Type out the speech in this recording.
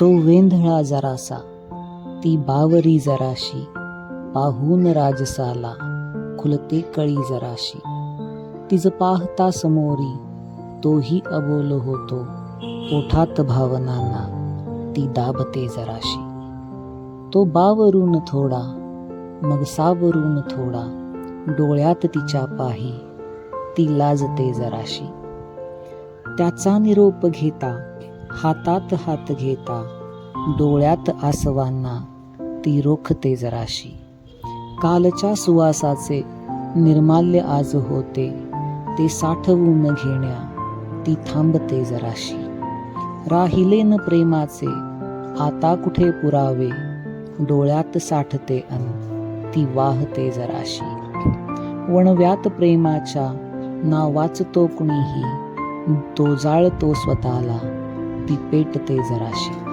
तो वेंधळा जरासा ती बावरी जराशी पाहून राजसाला खुलते कळी जराशी. तिज पाहता समोरी तोही अबोल होतो ओठात भावनांना ती दाबते जराशी. तो बावरून थोडा मग सावरून थोडा डोळ्यात तिच्या पाही ती लाजते जराशी. त्याचा निरोप घेता हातात हात घेता डोळ्यात आसवांना ती रोखते जराशी. कालच्या सुवासाचे निर्माल्य आज होते ते साठवून घेण्या ती थांबते जराशी. राहिले न प्रेमाचे आता कुठे पुरावे डोळ्यात साठते अन ती वाहते जराशी. वणव्यात प्रेमाच्या ना वाचतो कुणीही तो जाळतो स्वतःला. ती पेटते जराशी.